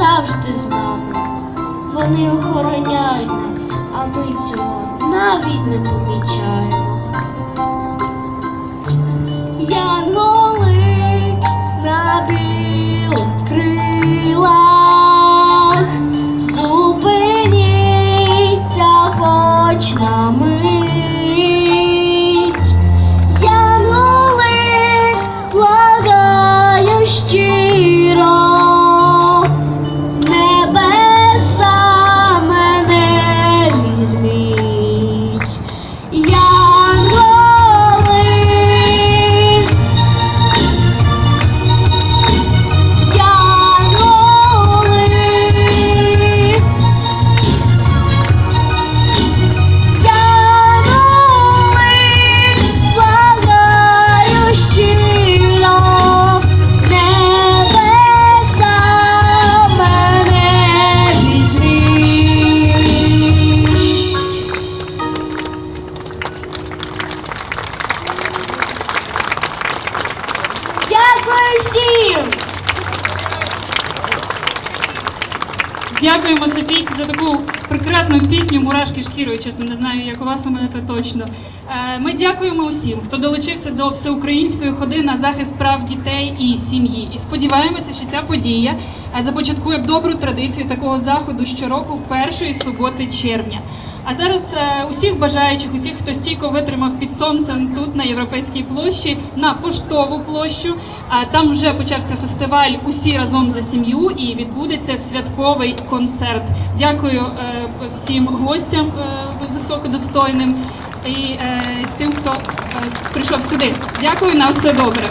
завжди з нами. Вони охороняють нас, а ми цього навіть не помічаємо. Я Дякуємо Софійці за таку прекрасну пісню Мурашки шкірою. Чесно, не знаю, як у вас у мене це точно. Е, Ми дякуємо усім, хто долучився до всеукраїнської ходи на захист прав дітей і сім'ї. І сподіваємося, що ця подія е, започаткує добру традицію такого заходу щороку, першої суботи червня. А зараз е, усіх бажаючих, усіх, хто стійко витримав під сонцем тут на європейській площі, на поштову площу. Там вже почався фестиваль Усі разом за сім'ю і відбудеться святковий концерт. Дякую всім гостям е, високодостойним і е, тим, хто е, прийшов сюди. Дякую на все добре.